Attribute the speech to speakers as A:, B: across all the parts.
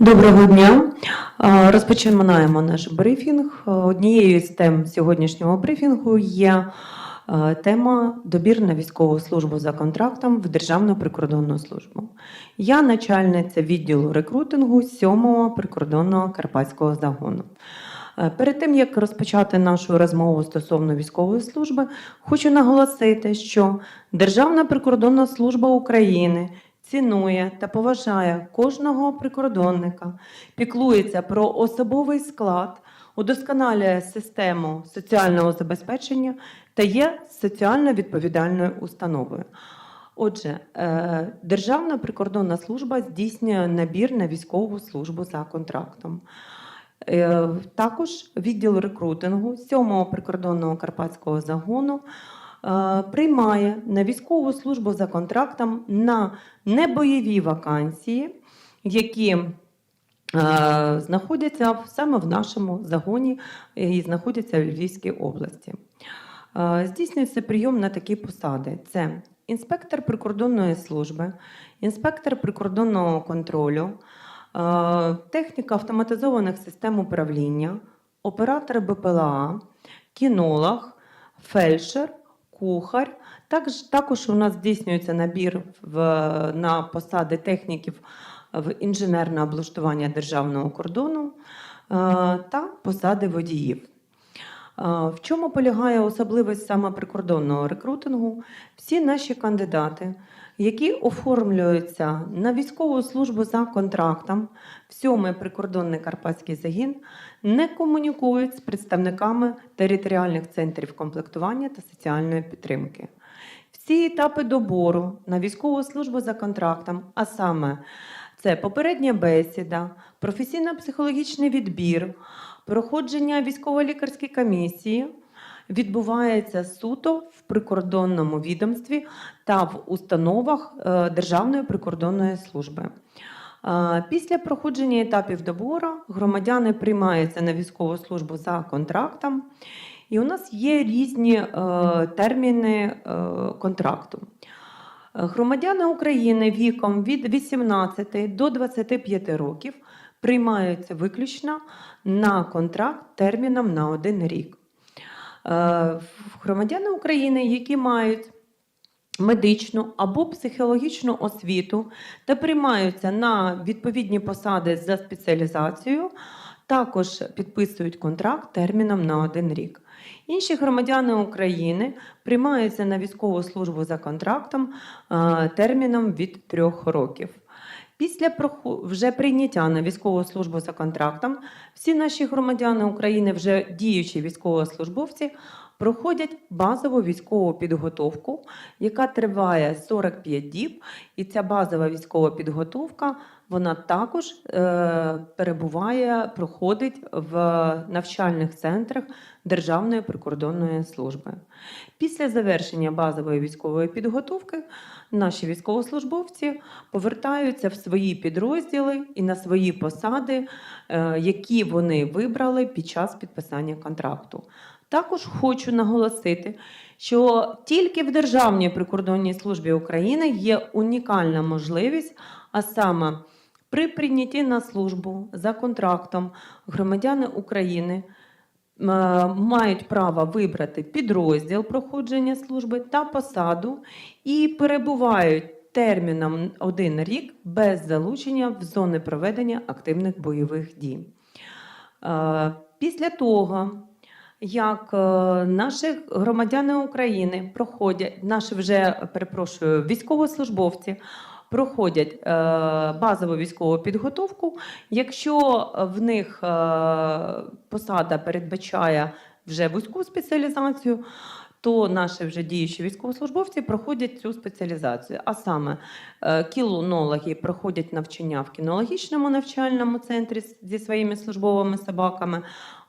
A: Доброго дня. Розпочинаємо наш брифінг. Однією з тем сьогоднішнього брифінгу є тема добір на військову службу за контрактом в Державну прикордонну службу. Я начальниця відділу рекрутингу 7-го прикордонного карпатського загону. Перед тим як розпочати нашу розмову стосовно військової служби, хочу наголосити, що Державна прикордонна служба України цінує та поважає кожного прикордонника, піклується про особовий склад, удосконалює систему соціального забезпечення та є соціально відповідальною установою. Отже, е, Державна прикордонна служба здійснює набір на військову службу за контрактом. Е, Також відділ рекрутингу 7-го прикордонного карпатського загону приймає на військову службу за контрактом на небойові вакансії, які е, знаходяться саме в нашому загоні і знаходяться в Львівській області. Е, Здійснюється прийом на такі посади: це інспектор прикордонної служби, інспектор прикордонного контролю, е, техніка автоматизованих систем управління, оператор БПЛА, кінолог, фельдшер, кухар. Також, у нас здійснюється набір в, на посади техніків в інженерне облаштування державного кордону е, та посади водіїв. В чому полягає особливість саме прикордонного рекрутингу? Всі наші кандидати, які оформлюються на військову службу за контрактом, в прикордонний карпатський загін, не комунікують з представниками територіальних центрів комплектування та соціальної підтримки. Всі етапи добору на військову службу за контрактом, а саме це попередня бесіда, професійно-психологічний відбір, проходження військово-лікарської комісії відбувається суто в прикордонному відомстві та в установах е, Державної прикордонної служби. Е, Після проходження етапів добору громадяни приймаються на військову службу за контрактом, і у нас є різні е, терміни контракту. Громадяни України віком від 18 до 25 років приймаються виключно на контракт терміном на один рік. Е, Громадяни України, які мають медичну або психологічну освіту та приймаються на відповідні посади за спеціалізацією, також підписують контракт терміном на один рік. Інші громадяни України приймаються на військову службу за контрактом е, терміном від трьох років. Після вже прийняття на військову службу за контрактом всі наші громадяни України, вже діючі військовослужбовці, проходять базову військову підготовку, яка триває 45 діб. І ця базова військова підготовка вона також е, перебуває, проходить в навчальних центрах Державної прикордонної служби. Після завершення базової військової підготовки наші військовослужбовці повертаються в свої підрозділи і на свої посади, е, які вони вибрали під час підписання контракту. Також хочу наголосити, що тільки в Державній прикордонній службі України є унікальна можливість, а саме при прийнятті на службу за контрактом громадяни України е, мають право вибрати підрозділ проходження служби та посаду і перебувають терміном один рік без залучення в зони проведення активних бойових дій. Е, Після того, як е, наші громадяни України проходять, наші вже перепрошую, військовослужбовці проходять е, базову військову підготовку. Якщо в них е, посада передбачає вже вузьку спеціалізацію, то наші вже діючі військовослужбовці проходять цю спеціалізацію. А саме е, кілонологи проходять навчання в кінологічному навчальному центрі зі своїми службовими собаками.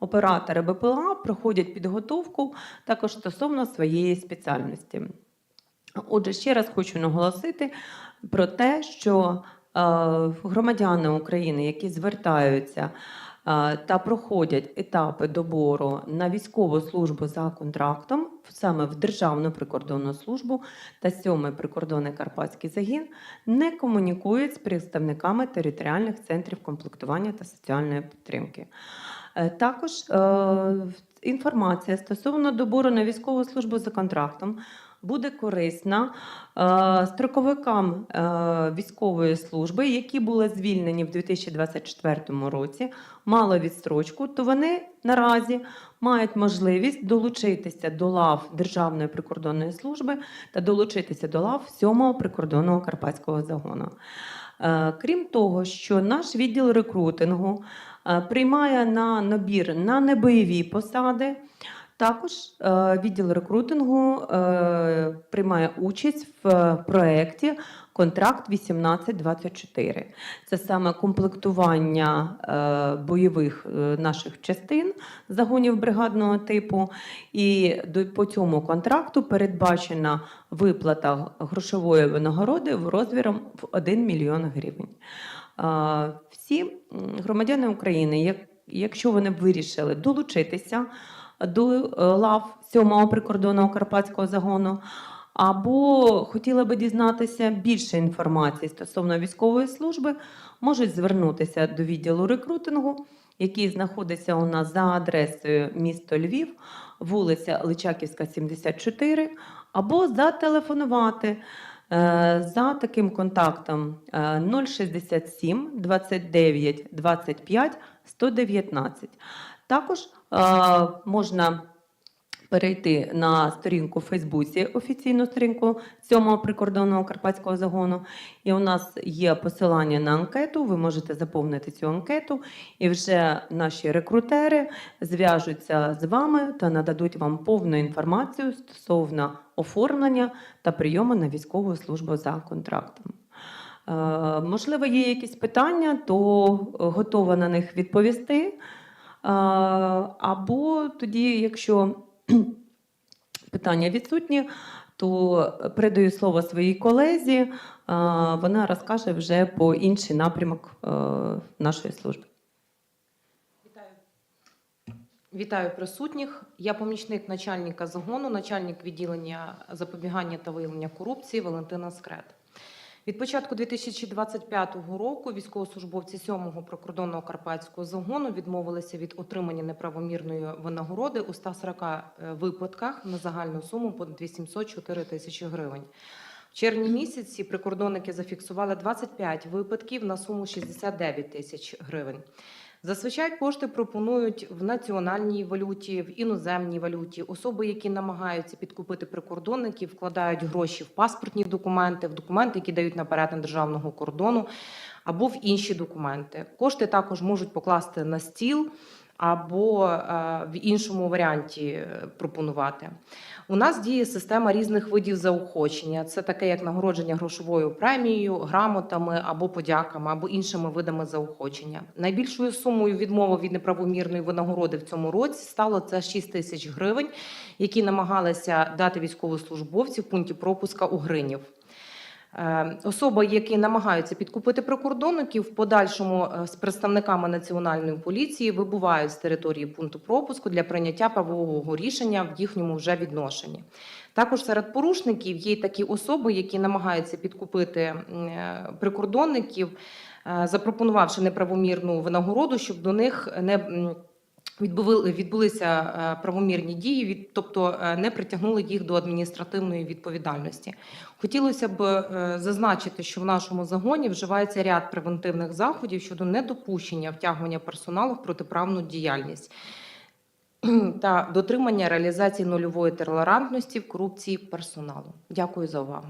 A: Оператори БПЛА проходять підготовку також стосовно своєї спеціальності. Отже, ще раз хочу наголосити про те, що е, громадяни України, які звертаються е, та проходять етапи добору на військову службу за контрактом, саме в Державну прикордонну службу та 7-й прикордонний Карпатський загін, не комунікують з представниками територіальних центрів комплектування та соціальної підтримки. Е, Також інформація стосовно добору на військову службу за контрактом буде корисна е, строковикам е, військової служби, які були звільнені в 2024 році, мали відстрочку, то вони наразі мають можливість долучитися до лав Державної прикордонної служби та долучитися до лав 7-го прикордонного карпатського загону. Е, Крім того, що наш відділ рекрутингу е, приймає на набір на небойові посади. Також е, відділ рекрутингу е, приймає участь в проєкті Контракт 1824. Це саме комплектування е, бойових наших частин загонів бригадного типу. І по цьому контракту передбачена виплата грошової винагороди в розміром в 1 мільйон гривень. Всі громадяни України, як, якщо вони вирішили долучитися до е, лав 7-го прикордонного карпатського загону, або хотіли би дізнатися більше інформації стосовно військової служби, можуть звернутися до відділу рекрутингу, який знаходиться у нас за адресою місто Львів, вулиця Личаківська, 74, або зателефонувати е, за таким контактом е, 067 29 25 119. Також можна перейти на сторінку в Фейсбуці, офіційну сторінку 7-го прикордонного карпатського загону. І у нас є посилання на анкету. Ви можете заповнити цю анкету, і вже наші рекрутери зв'яжуться з вами та нададуть вам повну інформацію стосовно оформлення та прийому на військову службу за контрактом. Е, Можливо, є якісь питання, то готова на них відповісти. Або тоді, якщо питання відсутні, то передаю слово своїй колезі. Вона розкаже вже по інший напрямок е, нашої служби.
B: Вітаю. Вітаю присутніх. Я помічник начальника загону, начальник відділення запобігання та виявлення корупції Валентина Скрет. Від початку 2025 року військовослужбовці 7-го прикордонного карпатського загону відмовилися від отримання неправомірної винагороди у 140 випадках на загальну суму понад 804 тисячі гривень. В червні місяці прикордонники зафіксували 25 випадків на суму 69 тисяч гривень. Зазвичай кошти пропонують в національній валюті, в іноземній валюті. Особи, які намагаються підкупити прикордонників, вкладають гроші в паспортні документи, в документи, які дають на перетин державного кордону, або в інші документи. Кошти також можуть покласти на стіл або е, в іншому варіанті е, пропонувати. У нас діє система різних видів заохочення. Це таке, як нагородження грошовою премією, грамотами або подяками, або іншими видами заохочення. Найбільшою сумою відмови від неправомірної винагороди в цьому році стало це 6 тисяч гривень, які намагалися дати військовослужбовці в пункті пропуска у Гринів. Е, Особи, які намагаються підкупити прикордонників, в подальшому е, з представниками національної поліції вибувають з території пункту пропуску для прийняття правового рішення в їхньому вже відношенні. Також серед порушників є такі особи, які намагаються підкупити е, прикордонників, е, запропонувавши неправомірну винагороду, щоб до них не відбули- відбулися е, правомірні дії, від- тобто е, не притягнули їх до адміністративної відповідальності. Хотілося б е, зазначити, що в нашому загоні вживається ряд превентивних заходів щодо недопущення втягування персоналу в протиправну діяльність та дотримання реалізації нульової толерантності в корупції персоналу. Дякую за увагу.